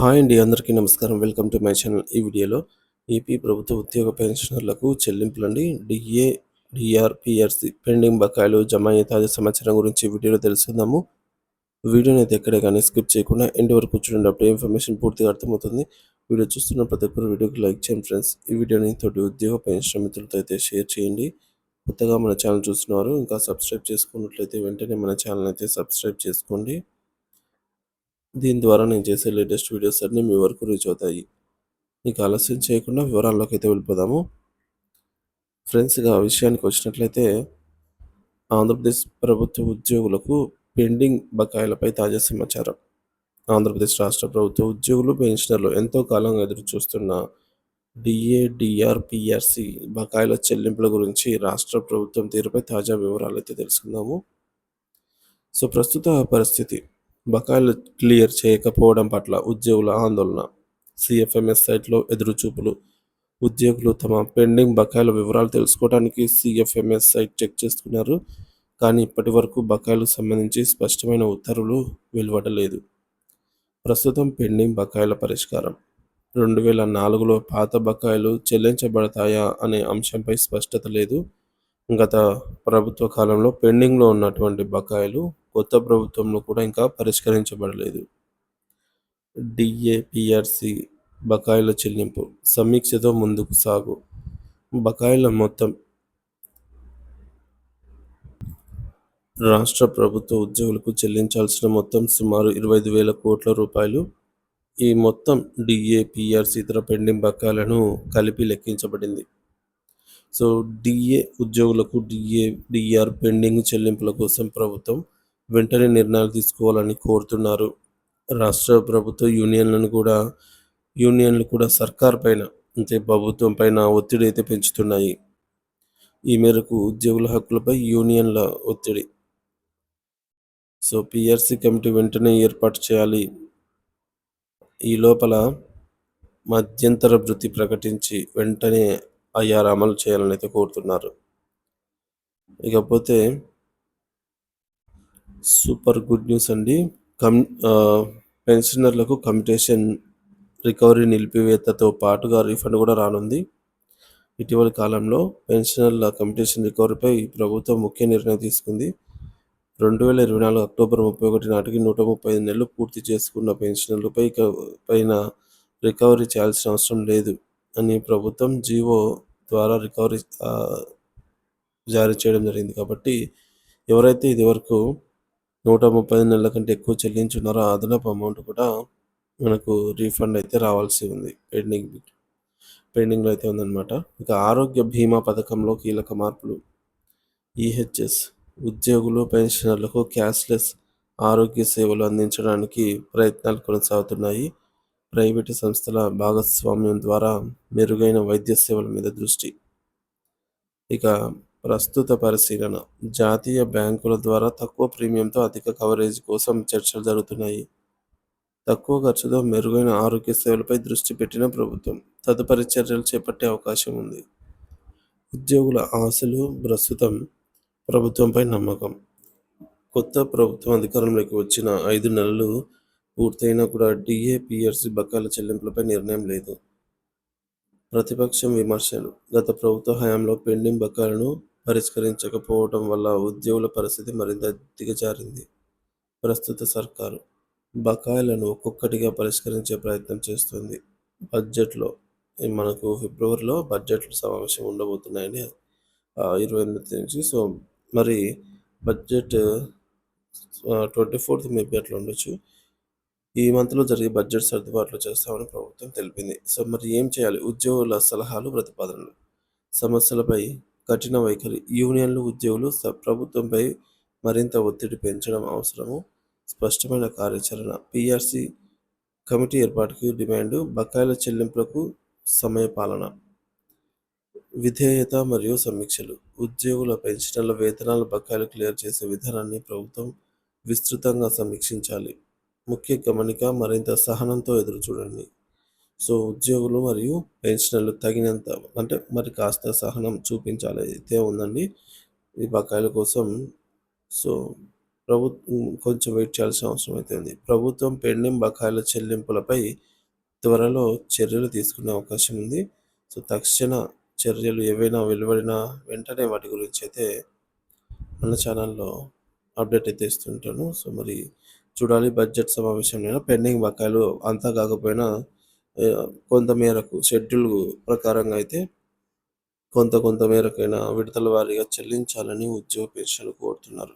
Hi అండి అందరికీ నమస్కారం. Welcome to my channel. ఈ వీడియోలో ఏపీ ప్రభుత్వ ఉద్యోగ పెన్షనర్లకు చెల్లింపులండి. డిఏ డిఆర్పిఆర్సి పెండింగ్ బకాయిలు జమ అయ్యే తాజా సమాచారం గురించి వీడియోలో తెలుసుకుందాము. వీడియోని అయితే ఎక్కడే కానీ స్కిప్ చేయకుండా ఎండ్ వరకు చూడండి. అప్పుడు ఇన్ఫర్మేషన్ పూర్తిగా అర్థమవుతుంది. వీడియో చూస్తున్న ప్రతి ఒక్కరు వీడియోకి లైక్ చేయండి ఫ్రెండ్స్. ఈ వీడియోని తోటి ఉద్యోగ పెన్షన్ మిత్రులతో అయితే షేర్ చేయండి. కొత్తగా మన ఛానల్ చూస్తున్నారు ఇంకా సబ్స్క్రైబ్ చేసుకున్నట్లయితే వెంటనే మన ఛానల్ అయితే సబ్స్క్రైబ్ చేసుకోండి. దీని ద్వారా నేను చేసే లేటెస్ట్ వీడియోస్ అన్నీ మీ వరకు రీచ్ అవుతాయి. నీకు ఆలస్యం చేయకుండా వివరాల్లోకి అయితే వెళ్ళిపోదాము ఫ్రెండ్స్ ఇక విషయానికి వచ్చినట్లయితే ఆంధ్రప్రదేశ్ ప్రభుత్వ ఉద్యోగులకు పెండింగ్ బకాయిలపై తాజా సమాచారం. ఆంధ్రప్రదేశ్ రాష్ట్ర ప్రభుత్వ ఉద్యోగులు పెన్షనర్లు ఎంతో కాలంగా ఎదురు చూస్తున్న డిఏ బకాయిల చెల్లింపుల గురించి రాష్ట్ర ప్రభుత్వం తీరుపై తాజా వివరాలు అయితే తెలుసుకుందాము. సో ప్రస్తుత పరిస్థితి. బకాయిలు క్లియర్ చేయకపోవడం పట్ల ఉద్యోగుల ఆందోళన. సిఎఫ్ఎంఎస్ సైట్లో ఎదురుచూపులు. ఉద్యోగులు తమ పెండింగ్ బకాయిల వివరాలు తెలుసుకోవడానికి సిఎఫ్ఎంఎస్ సైట్ చెక్ చేస్తున్నారు కానీ ఇప్పటి వరకు బకాయిలకు సంబంధించి స్పష్టమైన ఉత్తర్వులు వెలువడలేదు. ప్రస్తుతం పెండింగ్ బకాయిల పరిష్కారం. రెండు వేల నాలుగులో పాత బకాయిలు చెల్లించబడతాయా అనే అంశంపై స్పష్టత లేదు. గత ప్రభుత్వ కాలంలో పెండింగ్లో ఉన్నటువంటి బకాయిలు కొత్త ప్రభుత్వంలో కూడా ఇంకా పరిష్కరించబడలేదు. డిఏపిఆర్సి బకాయిల చెల్లింపు సమీక్షతో ముందుకు సాగు. బకాయిల మొత్తం రాష్ట్ర ప్రభుత్వ ఉద్యోగులకు చెల్లించాల్సిన మొత్తం సుమారు ఇరవై ఐదు వేల కోట్ల రూపాయలు. ఈ మొత్తం డిఏపిఆర్సి ఇతర పెండింగ్ బకాయిలను కలిపి లెక్కించబడింది. సో డిఏ ఉద్యోగులకు డిఏ డిఆర్ పెండింగ్ చెల్లింపుల కోసం ప్రభుత్వం వెంటనే నిర్ణయాలు తీసుకోవాలని కోరుతున్నారు. రాష్ట్ర ప్రభుత్వ యూనియన్లను కూడా యూనియన్లు కూడా సర్కార్ పైన అంటే ప్రభుత్వం పైన ఒత్తిడి అయితే పెంచుతున్నాయి. ఈ మేరకు ఉద్యోగుల హక్కులపై యూనియన్ల ఒత్తిడి. సో పిఆర్సి కమిటీ వెంటనే ఏర్పాటు చేయాలి. ఈ లోపల మధ్యంతర వృత్తి ప్రకటించి వెంటనే అయ్యారు అమలు చేయాలని అయితే కోరుతున్నారు. ఇకపోతే సూపర్ గుడ్ న్యూస్ అండి. కమ్ పెన్షనర్లకు కమ్యూటేషన్ రికవరీ నిలిపివేతతో పాటుగా రీఫండ్ కూడా రానుంది. ఇటీవలి కాలంలో పెన్షనర్ల కమ్యూటేషన్ రికవరీపై ప్రభుత్వం ముఖ్య నిర్ణయం తీసుకుంది. రెండు వేల ఇరవై నాలుగు అక్టోబర్ ముప్పై ఒకటి నాటికి నూట ముప్పై ఐదు నెలలు పూర్తి చేసుకున్న పెన్షనర్లపై పైన రికవరీ చేయాల్సిన అవసరం లేదు అని ప్రభుత్వం జీవో ద్వారా రికవరీ జారీ చేయడం జరిగింది. కాబట్టి ఎవరైతే ఇదివరకు నూట ముప్పై నెలల కంటే ఎక్కువ చెల్లించున్నారో అదనపు అమౌంట్ కూడా మనకు రీఫండ్ అయితే రావాల్సి ఉంది. పెండింగ్ పెండింగ్లో అయితే ఉందన్నమాట. ఇక ఆరోగ్య బీమా పథకంలో కీలక మార్పులు. ఈహెచ్ఎస్ ఉద్యోగులు పెన్షనర్లకు క్యాష్లెస్ ఆరోగ్య సేవలు అందించడానికి ప్రయత్నాలు కొనసాగుతున్నాయి. ప్రైవేటు సంస్థల భాగస్వామ్యం ద్వారా మెరుగైన వైద్య సేవల మీద దృష్టి. ఇక ప్రస్తుత పరిశీలన. జాతీయ బ్యాంకుల ద్వారా తక్కువ ప్రీమియంతో అధిక కవరేజ్ కోసం చర్చలు జరుగుతున్నాయి. తక్కువ ఖర్చుతో మెరుగైన ఆరోగ్య సేవలపై దృష్టి పెట్టిన ప్రభుత్వం తదుపరి చర్యలు చేపట్టే అవకాశం ఉంది. ఉద్యోగుల ఆశలు ప్రస్తుతం ప్రభుత్వంపై నమ్మకం. కొత్త ప్రభుత్వం అధికారంలోకి వచ్చిన ఐదు నెలలు పూర్తయినా కూడా డిఏపిఆర్సి బకాయిల చెల్లింపులపై నిర్ణయం లేదు. ప్రతిపక్షం విమర్శలు. గత ప్రభుత్వ హయాంలో పెండింగ్ బకాయిలను పరిష్కరించకపోవడం వల్ల ఉద్యోగుల పరిస్థితి మరింత దిగజారింది. ప్రస్తుత సర్కారు బకాయిలను ఒక్కొక్కటిగా పరిష్కరించే ప్రయత్నం చేస్తుంది. బడ్జెట్లో మనకు ఫిబ్రవరిలో బడ్జెట్ సమావేశం ఉండబోతున్నాయని ఇరవై ఎనిమిది నుంచి సో మరి బడ్జెట్ ట్వంటీ ఫోర్త్ మేబీ అట్లా ఉండొచ్చు. ఈ మంత్లో జరిగే బడ్జెట్ సర్దుబాట్లు చేస్తామని ప్రభుత్వం తెలిపింది. సో మరి ఏం చేయాలి? ఉద్యోగుల సలహాలు ప్రతిపాదనలు. సమస్యలపై కఠిన వైఖరి. యూనియన్లు ఉద్యోగులు ప్రభుత్వంపై మరింత ఒత్తిడి పెంచడం అవసరము. స్పష్టమైన కార్యాచరణ. పిఆర్సి కమిటీ ఏర్పాటుకు డిమాండ్. బకాయిల చెల్లింపులకు సమయపాలన విధేయత మరియు సమీక్షలు. ఉద్యోగుల పెన్షనర్ల వేతనాల బకాయిలు క్లియర్ చేసే విధానాన్ని ప్రభుత్వం విస్తృతంగా సమీక్షించాలి. ముఖ్య గమనిక మరింత సహనంతో ఎదురు చూడండి సో ఉద్యోగులు మరియు పెన్షనర్లు తగినంత అంటే మరి కాస్త సహనం చూపించాలి. అయితే ఉందండి ఈ బకాయిల కోసం. సో ప్రభుత్వం కొంచెం వెయిట్ చేయాల్సిన అవసరం అయితే ఉంది. ప్రభుత్వం పెండింగ్ బకాయిల చెల్లింపులపై త్వరలో చర్యలు తీసుకునే అవకాశం ఉంది. సో తక్షణ చర్యలు ఏవైనా వెలువడినా వెంటనే వాటి గురించి అయితే మన ఛానల్లో అప్డేట్ అయితే ఇస్తుంటాను. సో మరి చూడాలి బడ్జెట్ సమావేశంలో పెండింగ్ బకాయిలు అంతా కాకపోయినా కొంతమేరకు కొంత మేరకు షెడ్యూల్ ప్రకారంగా అయితే కొంత కొంత మేరకైనా విడతల వారీగా చెల్లించాలని ఉద్యోగ పెన్షన్లు కోరుతున్నారు.